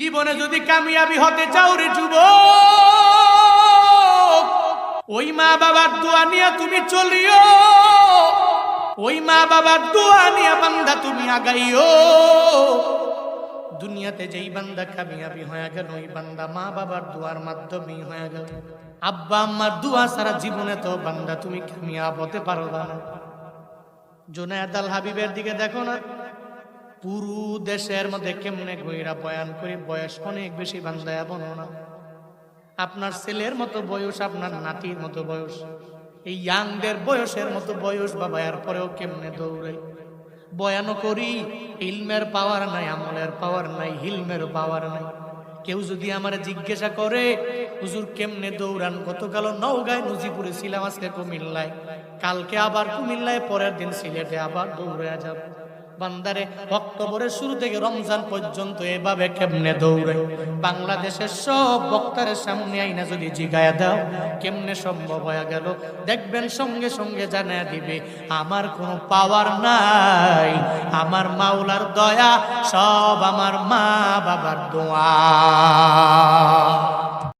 জীবনে যদি কামিয়াবি হতে চাও রে যুব ওই মা বাবার দোয়া নিয়ে তুমি চলিও। ওই মা বাবার দোয়া নিয়ে বান্দা তুমি আগাইও। দুনিয়াতে যেই বান্দা কামিয়াবি হয়ে গেল, ওই বান্দা মা বাবার দোয়ার মাধ্যমেই হয়ে গেল। আব্বা আম্মার দোয়া সারা জীবনে তো বান্দা তুমি কামিয়াব হতে পারো না। জোনায়দ আল হাবিবের দিকে দেখো না। পুরো দেশের মধ্যে কেমনে গইরা বয়ান করে, বয়স অনেক বেশি বান্ধায় বলো না। আপনার ছেলের মতো বয়স, আপনার নাতির মতো বয়স। এই ইয়াংদের বয়সের মতো বয়স, বাবা, এর পরেও কেমনে দৌড়ে? বয়ানও করি, ইলমের পাওয়ার নাই, আমলের পাওয়ার নাই, হিলমের পাওয়ার নাই। কেউ যদি আমার জিজ্ঞাসা করে, হুজুর, কেমনে দৌড়ান? গতকাল নওগাঁয় নজিপুরে ছিলাম, আজকে কুমিল্লায়। কালকে আবার কুমিল্লায়, পরের দিন সিলেটে আবার দৌড়ে যাব। বান্দারে, অক্টোবরের শুরু থেকে রমজান পর্যন্ত এভাবে কেমনে দৌড়ে? বাংলাদেশের সব বক্তারের সামনে আইনা যদি জিগায়া দাও, কেমনে সম্ভব হয়ে গেল? দেখবেন সঙ্গে সঙ্গে জানা দিবে, আমার কোনো পাওয়ার নাই, আমার মাওলার দয়া, সব আমার মা বাবার দোয়া।